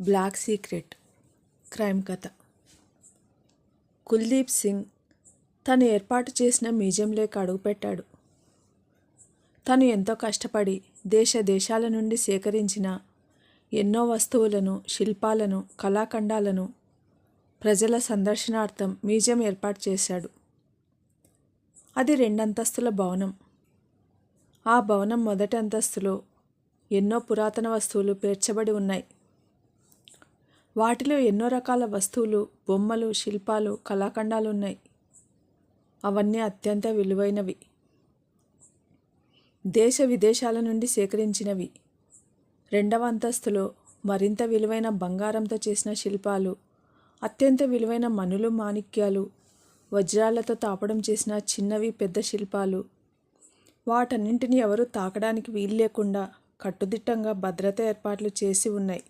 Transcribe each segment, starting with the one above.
Black secret crime కథ. కుల్దీప్ సింగ్ తను ఏర్పాటు చేసిన మ్యూజియంలోకి అడుగుపెట్టాడు తను ఎంతో కష్టపడి దేశ దేశాల నుండి సేకరించిన ఎన్నో వస్తువులను శిల్పాలను కళాఖండాలను ప్రజల సందర్శనార్థం మ్యూజియం ఏర్పాటు చేశాడు. అది రెండంతస్తుల భవనం. ఆ భవనం మొదటి అంతస్తులో ఎన్నో పురాతన వస్తువులు పేర్చబడి ఉన్నాయి. వాటిలో ఎన్నో రకాల వస్తువులు బొమ్మలు శిల్పాలు కళాఖండాలు ఉన్నాయి అవన్నీ అత్యంత విలువైనవి. దేశ విదేశాల నుండి సేకరించినవి. రెండవ అంతస్తులో మరింత విలువైన బంగారంతో చేసిన శిల్పాలు అత్యంత విలువైన మనులు మాణిక్యాలు వజ్రాలతో తాపడం చేసిన చిన్నవి పెద్ద శిల్పాలు. వాటన్నింటినీ ఎవరు తాకడానికి వీలు లేకుండా కట్టుదిట్టంగా భద్రత ఏర్పాట్లు చేసి ఉన్నాయి.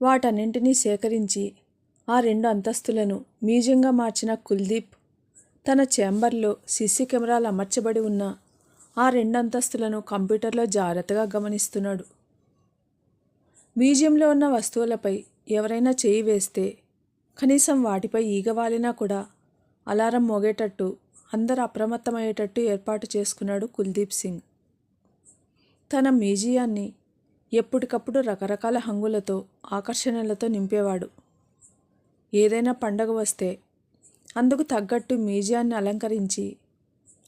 వాటన్నింటినీ సేకరించి ఆ రెండు అంతస్తులను మ్యూజియంగా మార్చిన కుల్దీప్ తన చేంబర్లో సిసి కెమెరాలు అమర్చబడి ఉన్న ఆ రెండు అంతస్తులను కంప్యూటర్లో జాగ్రత్తగా గమనిస్తున్నాడు. మ్యూజియంలో ఉన్న వస్తువులపై ఎవరైనా చేయి వేస్తే కనీసం వాటిపై ఈగ వాలినా కూడా అలారం మోగేటట్టు అందరు అప్రమత్తమయ్యేటట్టు ఏర్పాటు చేసుకున్నాడు కుల్దీప్ సింగ్. తన మ్యూజియాన్ని ఎప్పటికప్పుడు రకరకాల హంగులతో ఆకర్షణలతో నింపేవాడు. ఏదైనా పండగ వస్తే అందుకు తగ్గట్టు మ్యూజియాన్ని అలంకరించి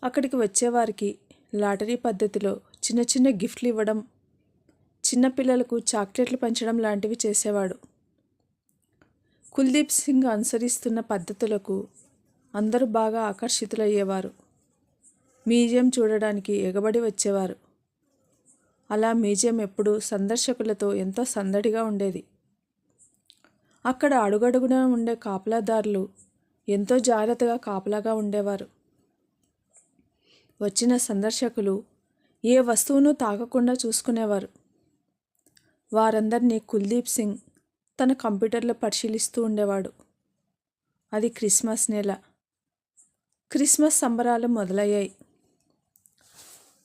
అక్కడికి వచ్చేవారికి లాటరీ పద్ధతిలో చిన్న చిన్న గిఫ్ట్లు ఇవ్వడం చిన్నపిల్లలకు చాక్లెట్లు పంచడం లాంటివి చేసేవాడు. కుల్దీప్ సింగ్ అనుసరిస్తున్న పద్ధతులకు అందరూ బాగా ఆకర్షితులయ్యేవారు. మ్యూజియం చూడడానికి ఎగబడి వచ్చేవారు. అలా మ్యూజియం ఎప్పుడూ సందర్శకులతో ఎంతో సందడిగా ఉండేది. అక్కడ అడుగడుగున ఉండే కాపలాదారులు ఎంతో జాగ్రత్తగా కాపలాగా ఉండేవారు. వచ్చిన సందర్శకులు ఏ వస్తువును తాకకుండా చూసుకునేవారు. వారందరినీ కుల్దీప్ సింగ్ తన కంప్యూటర్లో పరిశీలిస్తూ ఉండేవాడు. అది క్రిస్మస్ నెల. క్రిస్మస్ సంబరాలు మొదలయ్యాయి.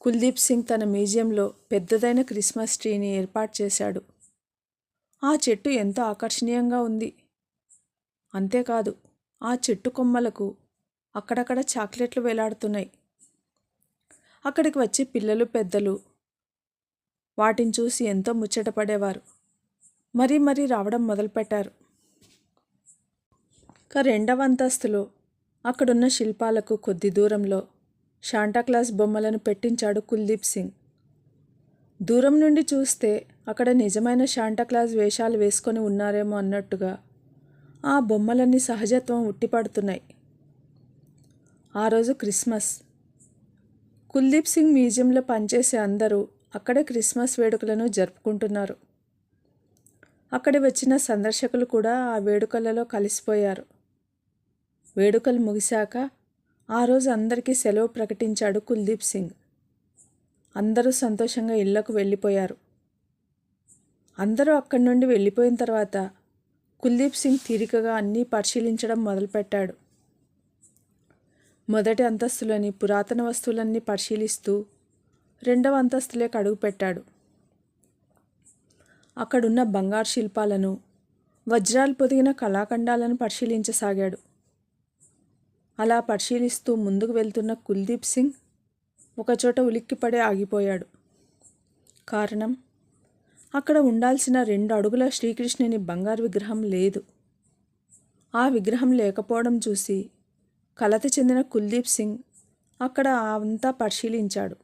కుల్దీప్ సింగ్ తన మ్యూజియంలో పెద్దదైన క్రిస్మస్ ట్రీని ఏర్పాటు చేశాడు. ఆ చెట్టు ఎంతో ఆకర్షణీయంగా ఉంది. అంతేకాదు ఆ చెట్టు కొమ్మలకు అక్కడక్కడ చాక్లెట్లు వేలాడుతున్నాయి. అక్కడికి వచ్చి పిల్లలు పెద్దలు వాటిని చూసి ఎంతో ముచ్చటపడేవారు. మరీ మరీ రావడం మొదలుపెట్టారు. ఇక రెండవ అంతస్తులో అక్కడున్న శిల్పాలకు కొద్ది దూరంలో శాంటాక్లాస్ బొమ్మలను పెట్టించాడు కుల్దీప్ సింగ్. దూరం నుండి చూస్తే అక్కడ నిజమైన శాంటాక్లాస్ వేషాలు వేసుకొని ఉన్నారేమో అన్నట్టుగా ఆ బొమ్మలన్నీ సహజత్వం ఉట్టిపడుతున్నాయి. ఆ రోజు క్రిస్మస్. కుల్దీప్ సింగ్ మ్యూజియంలో పనిచేసే అందరూ అక్కడే క్రిస్మస్ వేడుకలను జరుపుకుంటున్నారు. అక్కడ వచ్చిన సందర్శకులు కూడా ఆ వేడుకలలో కలిసిపోయారు. వేడుకలు ముగిశాక ఆ రోజు అందరికీ సెలవు ప్రకటించాడు కుల్దీప్ సింగ్. అందరూ సంతోషంగా ఇళ్ళకు వెళ్ళిపోయారు. అందరూ అక్కడి నుండి వెళ్ళిపోయిన తర్వాత కుల్దీప్ సింగ్ తీరికగా అన్నీ పరిశీలించడం మొదలుపెట్టాడు. మొదటి అంతస్తులోని పురాతన వస్తువులన్నీ పరిశీలిస్తూ రెండవ అంతస్తులోకి అడుగుపెట్టాడు అక్కడున్న బంగారు శిల్పాలను వజ్రాలు పొదిగిన కళాఖండాలను పరిశీలించసాగాడు. అలా పరిశీలిస్తూ ముందుకు వెళ్తున్న కుల్దీప్ సింగ్ ఒకచోట ఉలిక్కిపడే ఆగిపోయాడు. కారణం? అక్కడ ఉండాల్సిన రెండు అడుగుల శ్రీకృష్ణుని బంగారు విగ్రహం లేదు. ఆ విగ్రహం లేకపోవడం చూసి కలత చెందిన కుల్దీప్ సింగ్ అక్కడ అంతా పరిశీలించాడు.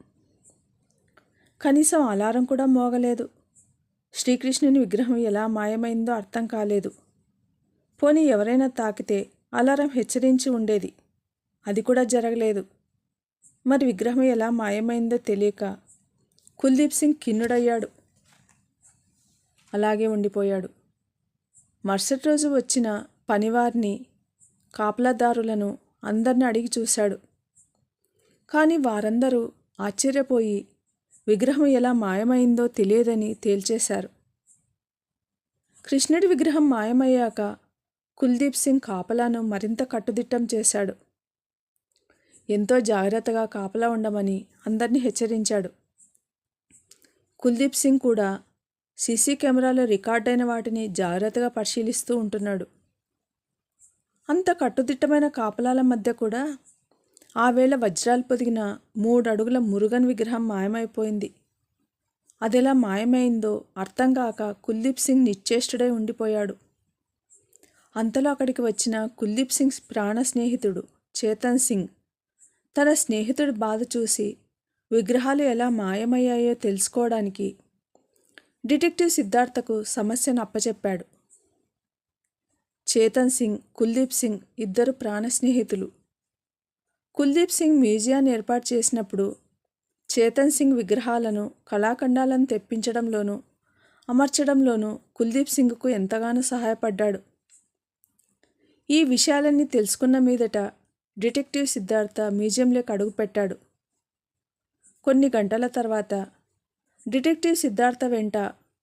కనీసం అలారం కూడా మోగలేదు. శ్రీకృష్ణుని విగ్రహం ఎలా మాయమైందో అర్థం కాలేదు. పోనీ ఎవరైనా తాకితే అలారం హెచ్చరించి ఉండేది అది కూడా జరగలేదు. మరి విగ్రహం ఎలా మాయమైందో తెలియక కుల్దీప్ సింగ్ కిన్నుడయ్యాడు అలాగే ఉండిపోయాడు. మరుసటి రోజు వచ్చిన పనివారిని కాపలాదారులను అందరిని అడిగి చూశాడు. కానీ వారందరూ ఆశ్చర్యపోయి విగ్రహం ఎలా మాయమైందో తెలియదని తేల్చేశారు. కృష్ణుడి విగ్రహం మాయమయ్యాక కుల్దీప్ సింగ్ కాపలాను మరింత కట్టుదిట్టం చేశాడు. ఎంతో జాగ్రత్తగా కాపలా ఉండమని అందరినీ హెచ్చరించాడు. కుల్దీప్ సింగ్ కూడా సీసీ కెమెరాలో రికార్డైన వాటిని జాగ్రత్తగా పరిశీలిస్తూ ఉంటున్నాడు. అంత కట్టుదిట్టమైన కాపలాల మధ్య కూడా ఆ వేళ వజ్రాలు పొదిగిన మూడు అడుగుల మురుగన్ విగ్రహం మాయమైపోయింది. అదెలా మాయమైందో అర్థం కాక కుల్దీప్ సింగ్ నిశ్చేష్టుడై ఉండిపోయాడు. అంతలో అక్కడికి వచ్చిన కుల్దీప్ సింగ్ ప్రాణ స్నేహితుడు చేతన్ సింగ్ తన స్నేహితుడి బాధ చూసి విగ్రహాలు ఎలా మాయమయ్యాయో తెలుసుకోవడానికి డిటెక్టివ్ సిద్ధార్థకు సమస్యను అప్పచెప్పాడు. చేతన్ సింగ్ కుల్దీప్ సింగ్ ఇద్దరు ప్రాణ స్నేహితులు. కుల్దీప్ సింగ్ మ్యూజియాన్ని ఏర్పాటు చేసినప్పుడు చేతన్ సింగ్ విగ్రహాలను కళాఖండాలను తెప్పించడంలోనూ అమర్చడంలోనూ కుల్దీప్ సింగ్కు ఎంతగానో సహాయపడ్డాడు. ఈ విషయాలన్నీ తెలుసుకున్న మీదట డిటెక్టివ్ సిద్ధార్థ మ్యూజియంలోకి అడుగుపెట్టాడు కొన్ని గంటల తర్వాత డిటెక్టివ్ సిద్ధార్థ వెంట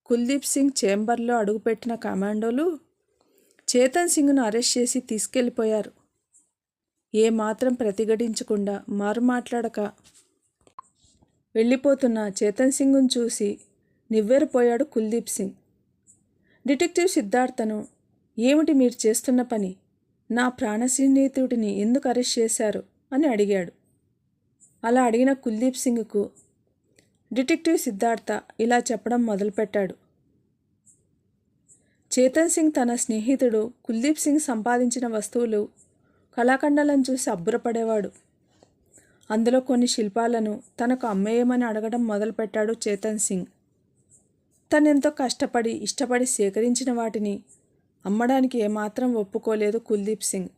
కుల్దీప్ సింగ్ చేంబర్లో అడుగుపెట్టిన కమాండోలు చేతన్ సింగ్ను అరెస్ట్ చేసి తీసుకెళ్ళిపోయారు. ఏమాత్రం ప్రతిఘటించకుండా మారు మాట్లాడక వెళ్ళిపోతున్న చేతన్ సింగ్ను చూసి నివ్వెరపోయాడు కుల్దీప్ సింగ్. డిటెక్టివ్ సిద్ధార్థను ఏమిటి మీరు చేస్తున్న పని? నా ప్రాణ స్నేహితుడిని ఎందుకు అరెస్ట్ చేశారు? అని అడిగాడు. అలా అడిగిన కుల్దీప్ సింగ్కు డిటెక్టివ్ సిద్ధార్థ ఇలా చెప్పడం మొదలుపెట్టాడు. చేతన్ సింగ్ తన స్నేహితుడు కుల్దీప్ సింగ్ సంపాదించిన వస్తువులు కళాఖండాలను చూసి అబ్బురపడేవాడు. అందులో కొన్ని శిల్పాలను తనకు అమ్మేయమని అడగడం మొదలుపెట్టాడు చేతన్ సింగ్. తనెంతో కష్టపడి ఇష్టపడి సేకరించిన వాటిని అమ్మడానికి ఏమాత్రం ఒప్పుకోలేదు కుల్దీప్ సింగ్.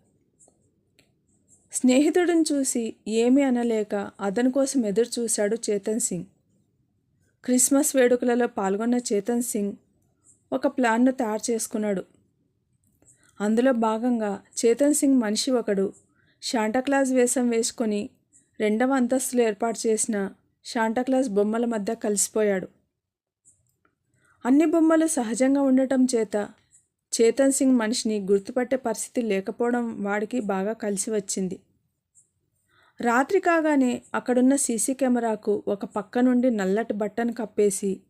స్నేహితుడిని చూసి ఏమీ అనలేక అతని కోసం ఎదురు చూశాడు చేతన్ సింగ్. క్రిస్మస్ వేడుకలలో పాల్గొన్న చేతన్ సింగ్ ఒక ప్లాన్ను తయారు చేసుకున్నాడు. అందులో భాగంగా చేతన్ సింగ్ మనిషి ఒకడు శాంటాక్లాస్ వేషం వేసుకొని రెండవ అంతస్తులో ఏర్పాటు చేసిన శాంటాక్లాస్ బొమ్మల మధ్య కలిసిపోయాడు. అన్ని బొమ్మలు సహజంగా ఉండటం చేత చేతన్ సింగ్ మనిషిని గుర్తుపట్టే పరిస్థితి లేకపోవడం వాడికి బాగా కలిసి వచ్చింది. రాత్రి కాగానే అక్కడున్న సీసీ కెమెరాకు ఒక పక్క నుండి నల్లటి బట్టను కప్పేసి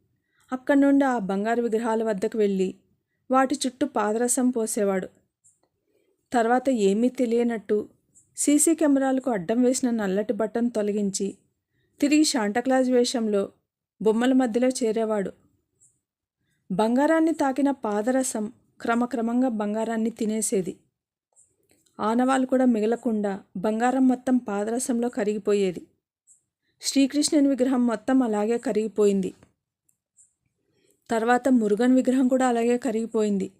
అక్కడి నుండి ఆ బంగారు విగ్రహాల వద్దకు వెళ్ళి వాటి చుట్టూ పాదరసం పోసేవాడు. తర్వాత ఏమీ తెలియనట్టు సీసీ కెమెరాలకు అడ్డం వేసిన నల్లటి బట్టను తొలగించి తిరిగి శాంటక్లాజ్ వేషంలో బొమ్మల మధ్యలో చేరేవాడు. బంగారాన్ని తాకిన పాదరసం క్రమక్రమంగా బంగారాన్ని తినేసేది. ఆనవాళ్ళు కూడా మిగలకుండా బంగారం మొత్తం పాదరసంలో కరిగిపోయేది. శ్రీకృష్ణుని విగ్రహం మొత్తం అలాగే కరిగిపోయింది. తర్వాత మురుగన్ విగ్రహం కూడా అలాగే కరిగిపోయింది.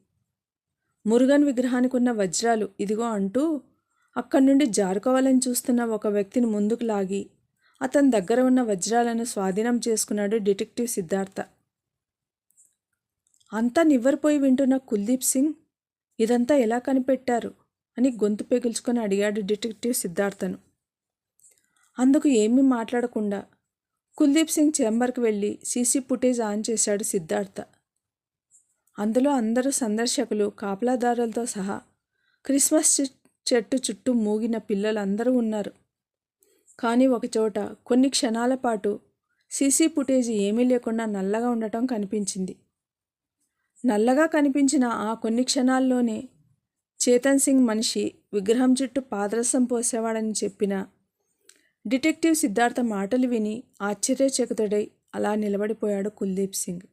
మురుగన్ విగ్రహానికి ఉన్న వజ్రాలు ఇదిగో అంటూ అక్కడి నుండి జారుకోవాలని చూస్తున్న ఒక వ్యక్తిని ముందుకు లాగి అతని దగ్గర ఉన్న వజ్రాలను స్వాధీనం చేసుకున్నాడు డిటెక్టివ్ సిద్ధార్థ. అంతా నివ్వరిపోయి వింటున్న కుల్దీప్ సింగ్ ఇదంతా ఎలా కనిపెట్టారు అని గొంతు పెగిల్చుకొని అడిగాడు డిటెక్టివ్ సిద్ధార్థను. అందుకు ఏమీ మాట్లాడకుండా కుల్దీప్ సింగ్ చేంబర్కి వెళ్ళి సీసీ ఫుటేజ్ ఆన్ చేశాడు సిద్ధార్థ. అందులో అందరూ సందర్శకులు కాపలాదారులతో సహా క్రిస్మస్ చెట్టు చుట్టూ మూగిన పిల్లలందరూ ఉన్నారు. కానీ ఒకచోట కొన్ని క్షణాల పాటు సీసీ ఫుటేజ్ ఏమీ లేకుండా నల్లగా ఉండటం కనిపించింది. నల్లగా కనిపించిన ఆ కొన్ని క్షణాల్లోనే చేతన్ సింగ్ మనిషి విగ్రహం చుట్టూ పాదరసం పోసేవాడని చెప్పిన డిటెక్టివ్ సిద్ధార్థ మాటలు విని ఆశ్చర్యచకితుడై అలా నిలబడిపోయాడు కుల్దీప్ సింగ్.